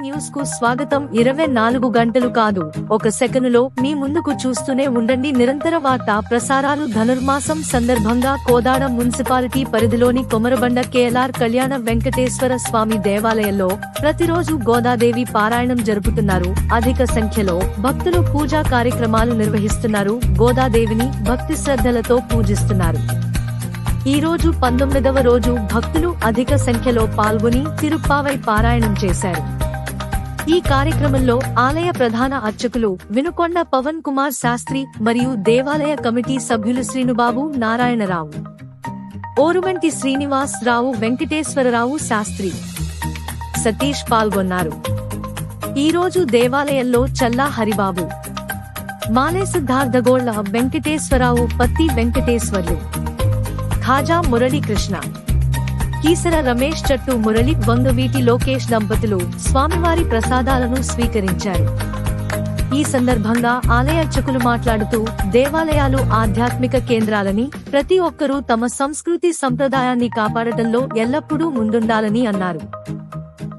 న్యూస్కు స్వాగతం. ఇరవై నాలుగు గంటలు కాదు. ఒక సెకనులో మీ ముందుకు చూస్తూనే ఉండండి. నిరంతర వార్తా ప్రసారాలు ధనుర్మాసం సందర్భంగా కోదాడ మున్సిపాలిటీ పరిధిలోని కొమరబండ కేఎల్ఆర్ కళ్యాణ వెంకటేశ్వర స్వామి దేవాలయంలో ప్రతిరోజు గోదాదేవి పారాయణం జరుపుతున్నారు. అధిక సంఖ్యలో భక్తులు పూజా కార్యక్రమాలు నిర్వహిస్తున్నారు. గోదాదేవిని భక్తి శ్రద్ధలతో పూజిస్తున్నారు. ఈ రోజు పంతొమ్మిదవ రోజు భక్తులు అధిక సంఖ్యలో పాల్గొని తిరుప్పావై పారాయణం చేశారు. ఈ కార్యక్రమంలో ఆలయ ప్రధాన అర్చకులు వినుకొండ పవన్ కుమార్ శాస్త్రి మరియు దేవాలయ కమిటీ సభ్యులు శ్రీనుబాబు నారాయణరావు. ఓరుమంటి శ్రీనివాస్ రావు వెంకటేశ్వరరావు శాస్త్రి. సతీష్ పాల్గొన్నారు. ఈ రోజు దేవాలయంలో చల్లా హరిబాబు. మాలే సిద్ధార్థగోళ్ళ వెంకటేశ్వరరావు పత్తి వెంకటేశ్వర్లు. ఖాజా మురళీకృష్ణ. కీసర రమేష్ చట్టు మురళి వంగవీటి లోకేష్ దంపతులు స్వామివారి ప్రసాదాలను స్వీకరించారు. ఈ సందర్భంగా ఆలయ అర్చకులు మాట్లాడుతూ దేవాలయాలు ఆధ్యాత్మిక కేంద్రాలని ప్రతి ఒక్కరూ తమ సంస్కృతి సంప్రదాయాన్ని కాపాడటంలో ఎల్లప్పుడూ ముందుండాలని అన్నారు.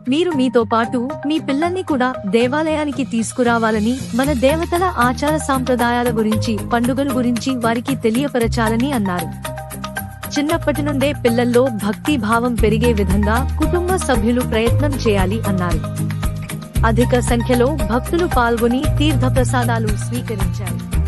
మీరు మీతో పాటు మీ పిల్లల్ని కూడా దేవాలయానికి తీసుకురావాలని మన దేవతల ఆచార సాంప్రదాయాల గురించి పండుగల గురించి వారికి తెలియపరచాలని అన్నారు. చిన్నప్పటి నుండే పిల్లల్లో భక్తి భావం పెరిగే విధంగా కుటుంబ సభ్యులు ప్రయత్నం చేయాలి అన్నారు. అధిక సంఖ్యలో భక్తులు పాల్గొని తీర్థప్రసాదాలు స్వీకరించారు.